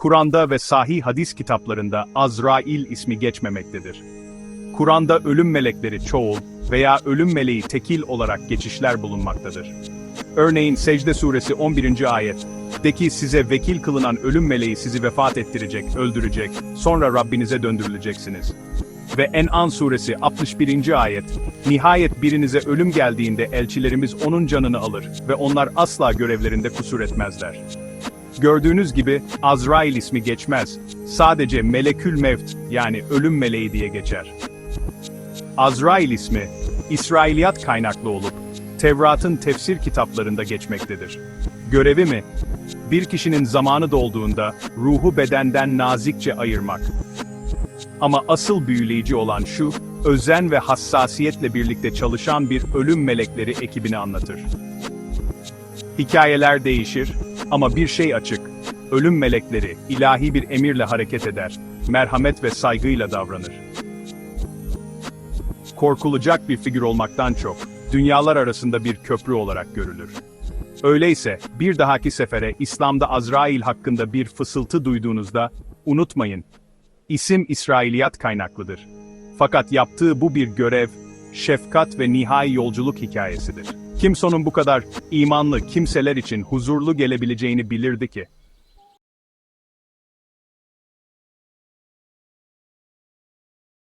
Kur'an'da ve sahih hadis kitaplarında Azrail ismi geçmemektedir. Kur'an'da ölüm melekleri çoğul veya ölüm meleği tekil olarak geçişler bulunmaktadır. Örneğin Secde suresi 11. ayet, de ki size vekil kılınan ölüm meleği sizi vefat ettirecek, öldürecek, sonra Rabbinize döndürüleceksiniz. Ve En'an suresi 61. ayet, nihayet birinize ölüm geldiğinde elçilerimiz onun canını alır ve onlar asla görevlerinde kusur etmezler. Gördüğünüz gibi Azrail ismi geçmez, sadece Melekül Mevt yani ölüm meleği diye geçer. Azrail ismi, İsrailiyat kaynaklı olup, Tevrat'ın tefsir kitaplarında geçmektedir. Görevi mi? Bir kişinin zamanı dolduğunda ruhu bedenden nazikçe ayırmak. Ama asıl büyüleyici olan şu, özen ve hassasiyetle birlikte çalışan bir ölüm melekleri ekibini anlatır. Hikayeler değişir ama bir şey açık. Ölüm melekleri ilahi bir emirle hareket eder, merhamet ve saygıyla davranır. Korkulacak bir figür olmaktan çok, dünyalar arasında bir köprü olarak görülür. Öyleyse, bir dahaki sefere İslam'da Azrail hakkında bir fısıltı duyduğunuzda, unutmayın, isim İsrailiyat kaynaklıdır. Fakat yaptığı bu bir görev, şefkat ve nihai yolculuk hikayesidir. Kimsonun bu kadar imanlı kimseler için huzurlu gelebileceğini bilirdi ki.